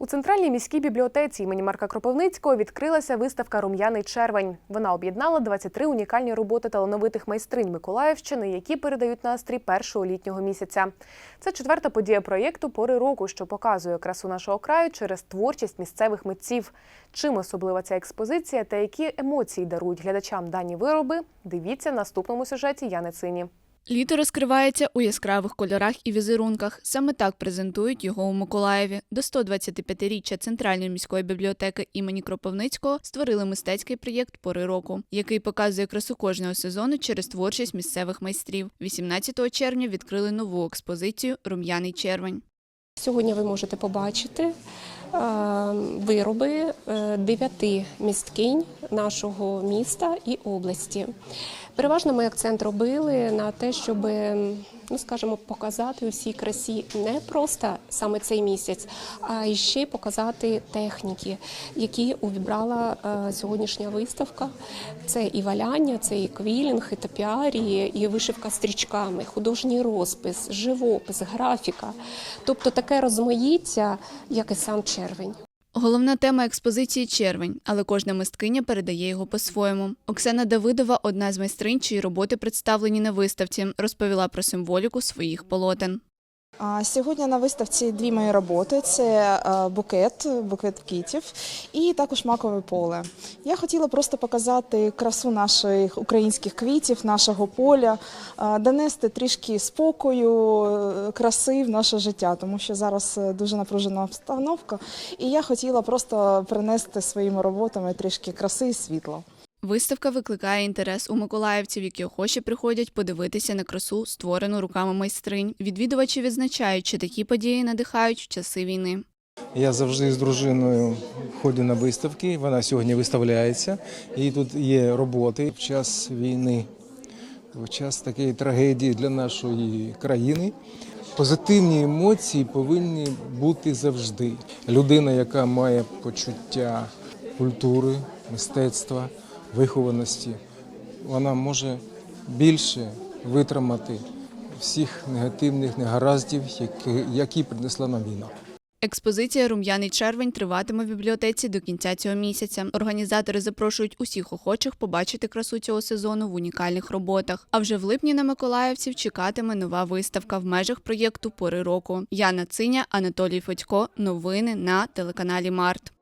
У центральній міській бібліотеці імені Марка Кропивницького відкрилася виставка Рум'яний червень. Вона об'єднала 23 унікальні роботи талановитих майстринь Миколаївщини, які передають настрій першого літнього місяця. Це четверта подія проєкту Пори року, що показує красу нашого краю через творчість місцевих митців. Чим особлива ця експозиція та які емоції дарують глядачам дані вироби? Дивіться наступному сюжеті Яни Цині. Літо розкривається у яскравих кольорах і візерунках. Саме так презентують його у Миколаєві. До 125-річчя Центральної міської бібліотеки імені Кропивницького створили мистецький проєкт Пори року, який показує красу кожного сезону через творчість місцевих майстрів. 18 червня відкрили нову експозицію Рум'яний червень. Сьогодні ви можете побачити вироби е, дев'яти місткинь нашого міста і області. Переважно ми акцент робили на те, щоб, ну скажімо, показати у всій красі не просто саме цей місяць, а ще показати техніки, які увібрала е, сьогоднішня виставка. Це і валяння, це і квілінг, і топіарії, і вишивка стрічками, художній розпис, живопис, графіка. Тобто таке розмаїття, як і сам червень. Головна тема експозиції червень, але кожна мисткиня передає його по-своєму. Оксана Давидова, одна з майстринь, чиї роботи представлені на виставці, розповіла про символіку своїх полотен. Сьогодні на виставці дві мої роботи: це е, букет, букет квітів і також макове поле. Я хотіла просто показати красу наших українських квітів, нашого поля, е, донести трішки спокою, е, краси в наше життя, тому що зараз дуже напружена обстановка. І я хотіла просто принести своїми роботами трішки краси і світла. Виставка викликає інтерес у миколаївців, які охоче приходять подивитися на красу, створену руками майстринь. Відвідувачі відзначають, що такі події надихають в часи війни. Я завжди з дружиною ходжу на виставки. Вона сьогодні виставляється. І тут є роботи в час війни, в час такої трагедії для нашої країни. Позитивні емоції повинні бути завжди. Людина, яка має почуття культури, мистецтва, вихованості, вона може більше витримати всіх негативних негараздів, які, які принесла нам війна. Експозиція Рум'яний червень триватиме в бібліотеці до кінця цього місяця. Організатори запрошують усіх охочих побачити красу цього сезону в унікальних роботах. А вже в липні на миколаївців чекатиме нова виставка в межах проєкту Пори року. Яна Циня, Анатолій Федько. Новини на телеканалі Март.